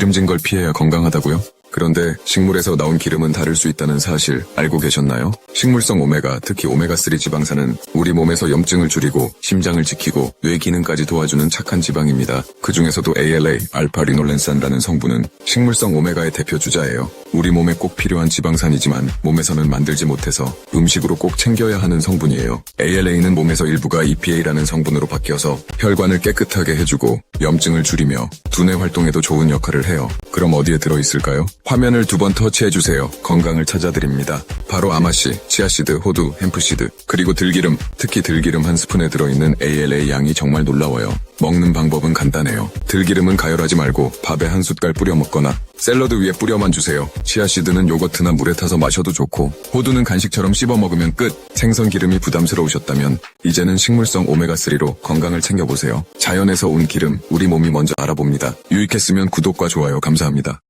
기름진 걸 피해야 건강하다고요? 그런데 식물에서 나온 기름은 다를 수 있다는 사실 알고 계셨나요? 식물성 오메가, 특히 오메가3 지방산은 우리 몸에서 염증을 줄이고 심장을 지키고 뇌 기능까지 도와주는 착한 지방입니다. 그 중에서도 ALA, 알파 리놀렌산이라는 성분은 식물성 오메가의 대표 주자예요. 우리 몸에 꼭 필요한 지방산이지만 몸에서는 만들지 못해서 음식으로 꼭 챙겨야 하는 성분이에요. ALA는 몸에서 일부가 EPA라는 성분으로 바뀌어서 혈관을 깨끗하게 해주고 염증을 줄이며 두뇌 활동에도 좋은 역할을 해요. 그럼 어디에 들어있을까요? 화면을 두 번 터치해주세요. 건강을 찾아드립니다. 바로 아마씨, 치아씨드, 호두, 햄프씨드, 그리고 들기름, 특히 들기름 한 스푼에 들어있는 ALA 양이 정말 놀라워요. 먹는 방법은 간단해요. 들기름은 가열하지 말고 밥에 한 숟갈 뿌려 먹거나 샐러드 위에 뿌려만 주세요. 치아씨드는 요거트나 물에 타서 마셔도 좋고 호두는 간식처럼 씹어 먹으면 끝. 생선 기름이 부담스러우셨다면 이제는 식물성 오메가3로 건강을 챙겨보세요. 자연에서 온 기름, 우리 몸이 먼저 알아봅니다. 유익했으면 구독과 좋아요 감사합니다.